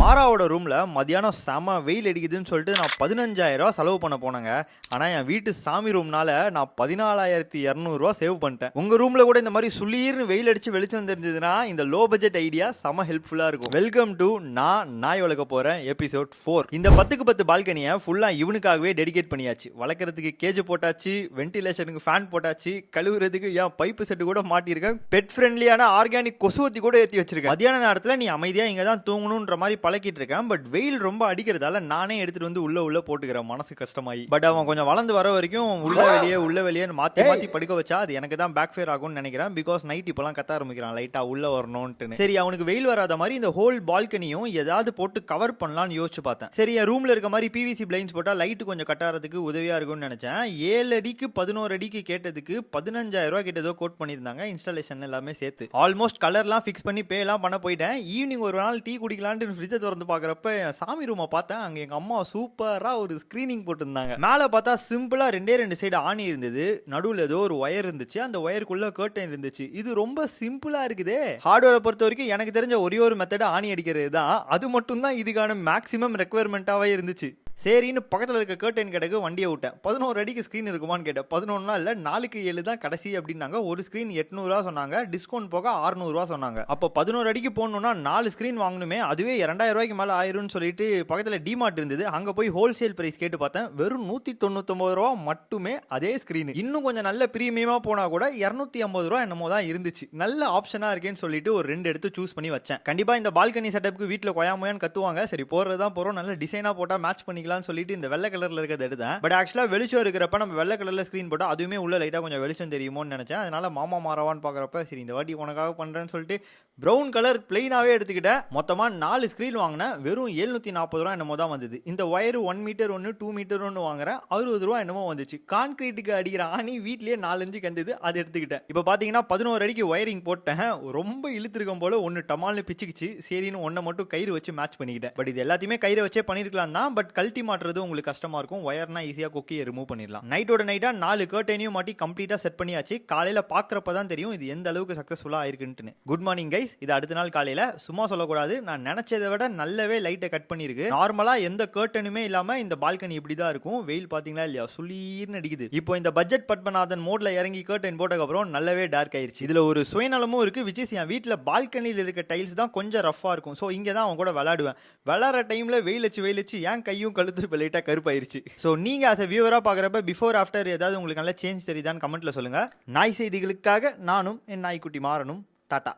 மாராவோட ரூமில் மதியானம் செம வெயில் அடிக்குதுன்னு சொல்லிட்டு நான் பதினஞ்சாயிரம் செலவு பண்ண போனேங்க. ஆனால் என் வீட்டு சாமி ரூம்னால நான் பதினாலாயிரத்தி இரநூறுவா சேவ் பண்ணிட்டேன். உங்கள் ரூமில் கூட இந்த மாதிரி சுளீர்னு வெயில் அடிச்சு வெளிச்சம் தெரிஞ்சதுன்னா இந்த லோ பட்ஜெட் ஐடியா செம ஹெல்ப்ஃபுல்லாக இருக்கும். வெல்கம் டு நான் நாய் வளர்க்க போகிறேன் எபிசோட் ஃபோர் இந்த பத்துக்கு பத்து பால்கனியை ஃபுல்லாக இவனுக்காகவே டெடிகேட் பண்ணியாச்சு. வளர்க்குறதுக்கு கேஜ் போட்டாச்சு வென்டிலேஷனுக்கு ஃபேன் போட்டாச்சு கழுவுறதுக்கு ஏன் பைப்பு செட்டு கூட மாட்டியிருக்கேன். பெட் ஃப்ரெண்ட்லியான ஆர்கானிக் கொசுவத்தி கூட ஏற்றி வச்சிருக்கேன். மதியான நேரத்தில் நீ அமைதியாக இங்கே தான் தூங்கணுன்ற மாதிரி பழக்கிட்டு இருக்கேன் பட் வெயில் ரொம்ப அடிக்கிறதால நானே எடுத்துட்டு வந்து உள்ள உள்ள போட்டுக்கிறேன். மனசு கஷ்டமாயி. பட் அவன் கொஞ்சம் வளர்ந்து வர வரைக்கும் உள்ள வெளியே உள்ள வெளியே மாத்தி மாத்தி படுக்க வச்சா அது எனக்கு தான் பேக் ஃபேர் ஆகும்னு நினைக்கிறேன். பிகாஸ் நைட் இப்பெல்லாம் கத்த ஆரம்பிக்கிறான். லைட்டா உள்ள வரணும்னு சரி அவனுக்கு வெயில் வராத மாதிரி இந்த ஹோல் பால்கனியும் ஏதாவது போட்டு கவர் பண்ணலாம்னு யோசிச்சு பார்த்தேன். சரி என் ரூம்ல இருக்க மாதிரி பிவிசி பிளைன்ஸ் போட்டா லைட் கொஞ்சம் கட்டாறதுக்கு உதவியா இருக்கும்னு நினைச்சேன். ஏழு அடிக்கு பதினோரு அடிக்கு கேட்டதுக்கு பதினஞ்சாயிரம் ரூபாய் கிட்ட ஏதோ கோட் பண்ணியிருந்தாங்க. இன்ஸ்டாலேஷன் எல்லாமே சேர்த்து. ஆல்மோஸ்ட் கலர்லாம் ஃபிக்ஸ் பண்ணி பே எல்லாம் பண்ண போயிட்டேன். ஈவினிங் ஒரு நாள் டீ குடிக்கலான்ட்டு ஃப்ரிட்ஜை திறந்து பார்க்குறப்ப சாமி ரூமை பார்த்தேன். அங்கே எங்கள் அம்மா சூப்பராக ஒரு ஸ்க்ரீனிங் போட்டிருந்தாங்க. மேலே பார்த்தா சிம்பிளாக ரெண்டே ரெண்டு சைடு ஆணி இருந்தது. நடுவில் ஏதோ ஒரு ஒயர் இருந்துச்சு. அந்த ஒயருக்குள்ள கர்டன் இருந்துச்சு. இது ரொம்ப சிம்பிளாக இருக்குதே. ஹார்ட்வேரை பொறுத்த வரைக்கும் எனக்கு தெரிஞ்ச ஒரே ஒரு மெத்தட் ஆணி அடிக்கிறது தான் அது மட்டும் தான் இதுக்கான மேக்ஸிமம் ரெக்குவயர்மெண்ட்டாகவே இருந்துச்சு. சரின்னு பக்கத்தில் இருக்க கேர்டைன் கிடக்கு வண்டியை விட்டேன். பதினோரு அடிக்கு ஸ்க்ரீன் இருக்குமான்னு கேட்டேன். பதினொன்னா இல்லை நாலுக்கு ஏழு தான் கடைசி அப்படின்னாங்க. ஒரு ஸ்க்ரீன் எட்நூறுவா சொன்னாங்க. டிஸ்கவுண்ட் போக ஆறுநூறுவா சொன்னாங்க. அப்போ பதினோரு அடிக்கு போகணுன்னா நாலு ஸ்க்ரீன் வாங்கணுமே அதுவே இரண்டாயிரம் ரூபாய்க்கு மேலே ஆயிரும்னு சொல்லிட்டு பக்கத்தில் டிமார்ட் இருந்தது. அங்கே போய் ஹோல்சேல் பிரைஸ் கேட்டு பார்த்தேன். வெறும் நூற்றி தொண்ணூத்தொம்பது ரூபா மட்டுமே அதே ஸ்க்ரீன் இன்னும் கொஞ்சம் நல்ல ப்ரீமியமாக போனால் கூட இரநூத்தி ஐம்பது ரூபா என்னமோ தான் இருந்துச்சு. நல்ல ஆப்ஷனாக இருக்கேன்னு சொல்லிட்டு ஒரு ரெண்டு எடுத்து சூஸ் பண்ணி வச்சேன். கண்டிப்பாக இந்த பால்கனி செட்டப்புக்கு வீட்டில் கொயாமையான்னு கத்துவாங்க. சரி போகிறது தான் போகிறோம் நல்ல டிசைனாக போட்டால் மேட்ச் பண்ணிக்கலாம்னு சொல்லிட்டு இந்த வெள்ளை கலரில் இருக்கிறத எடுத்தேன். பட் ஆக்சுவலாக வெளிச்சம் இருக்கிறப்ப நம்ம வெள்ளை கலரில் ஸ்க்ரீன் போட்டால் அதுவுமே உள்ள லைட்டாக கொஞ்சம் வெளிச்சம் தெரியுமோன்னு நினச்சேன். அதனால மாமா மாறவான்னு பார்க்குறப்ப சரி இந்த வாட்டி உனக்காக பண்ணுறேன்னு சொல்லிட்டு ப்ரௌன் கலர் பிளெயினாகவே எடுத்துக்கிட்டேன் மொத்தமாக நாலு ஸ்க்ரீன் வாங்கினேன் வெறும் எழுநூற்றி நாற்பது ரூபா என்னமோ தான் வந்தது. இந்த ஒயர் ஒன் மீட்டர் ஒன்று டூ மீட்டர் ஒன்று வாங்குறேன் அறுபது ரூபா என்னமோ வந்துச்சு. கான்கிரீட்டுக்கு அடிக்கிற ஆணி வீட்லேயே நாலஞ்சு கந்தது. அதை எடுத்துக்கிட்டேன். இப்போ பார்த்தீங்கன்னா பதினோரு அடிக்கு ஒயரிங் போட்டேன். ரொம்ப இழுத்துருக்கும் போல ஒன்று டமால்னு பிச்சுக்கிச்சு. சரின்னு ஒன்றை மட்டும் கயிறு வச்சு மேட்ச் பண்ணிக்கிட்டேன். பட் இது எல்லாத்தையுமே கயிறு வச்சே பண்ணியிருக்கலாம் தான். பட் கழட்டி மாட்டுறது உங்களுக்கு கஷ்டமாக இருக்கும். ஒயர்னா ஈஸியாக கொக்கியை ரிமூவ் பண்ணிடலாம். நைட்டோட நைட்டாக நாலு கர்டைனையும் மாட்டி கம்ப்ளீட்டாக செட் பண்ணியாச்சு. காலையில் பார்க்குறப்ப தான் தெரியும் இது எந்த அளவுக்கு சக்ஸஸ்ஃபுல்லாக ஆயிருக்குன்ட்டுன்னு. குட் மார்னிங் கைஸ் இது அடுத்த நாள் காலையில் சும்மா சொல்லக்கூடாது. நான் நினச்சதை விட நல்லாவே லைட்டை கட் பண்ணியிருக்கு. நார்மலாக எந்த கேர்டனுமே இல்லாமல் இந்த பால்கனி இப்படி தான் இருக்கும். வெயில் பார்த்தீங்களா இல்லையா? சுளீர்னு அடிக்குது. இப்போ இந்த பட்ஜெட் பத்மநாதன் மோட்ல இறங்கி கர்டன் போட்டதுக்கப்புறம் நல்லாவே டார்க் ஆயிருச்சு. இதில் ஒரு சுயநலமும் இருக்கு. விச் இஸ் என் வீட்டில் பால்கனியில் இருக்க டைல்ஸ் தான் கொஞ்சம் ரஃபாக இருக்கும். ஸோ இங்கே தான் அவன் கூட விளாடுவேன் விளாட்ற டைமில் வெயில் வச்சு வெயில் வச்சு ஏன் கையும் கழுத்து இப்போ லைட்டாக கருப்பாயிருச்சு. ஸோ நீங்கள் ஆஸ் அ வியூவராக பார்க்குறப்ப பிஃபோர் ஆஃப்டர் ஏதாவது உங்களுக்கு நல்ல சேஞ்ச் தெரியுதான்னு கமெண்ட்டில் சொல்லுங்கள் நாய் செய்திகளுக்காக நானும் என் நாய்க்குட்டி மாறணும் டாட்டா.